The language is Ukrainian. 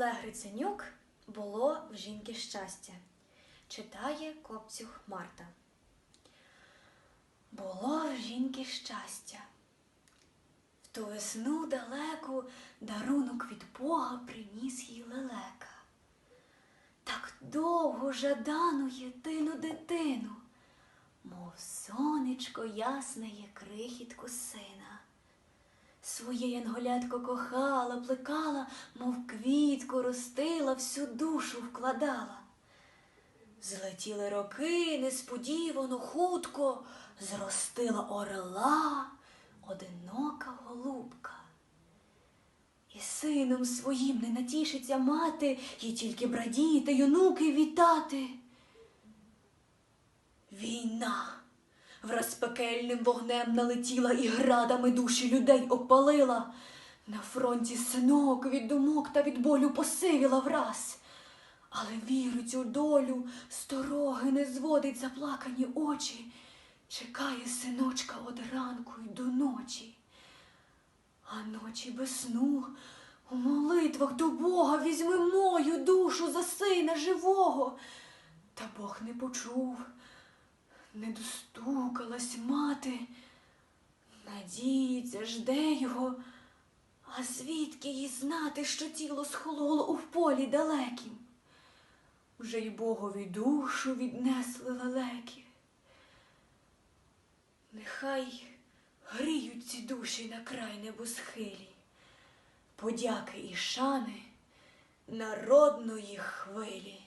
Олег Гриценюк було в жінки щастя. Читає Копцюх Марта. Було в жінки щастя. В ту весну далеку дарунок від Бога приніс їй лелека. Так довго жадану єдину дитину, мов сонечко ясне є крихітку сина. Своє янголятко кохала, плекала, мов квітку ростила, всю душу вкладала. Злетіли роки, несподівано, хутко, зростила орла, одинока голубка. І сином своїм не натішиться мати, їй тільки брадіти, й онуки вітати. Війна враз пекельним вогнем налетіла і градами душі людей опалила. На фронті синок від думок та від болю посивіла враз. Але вірить у долю, стороги не зводить заплакані очі, чекає синочка од ранку й до ночі. А ночі без сну у молитвах до Бога візьми мою душу за сина живого. Та Бог не почув, не достукалась мати, надіється, жде його, а звідки їй знати, що тіло схололо у полі далекім? Вже й Богові душу віднесли лелеки. Нехай гріють ці душі на край небосхилі, подяки і шани народної хвилі.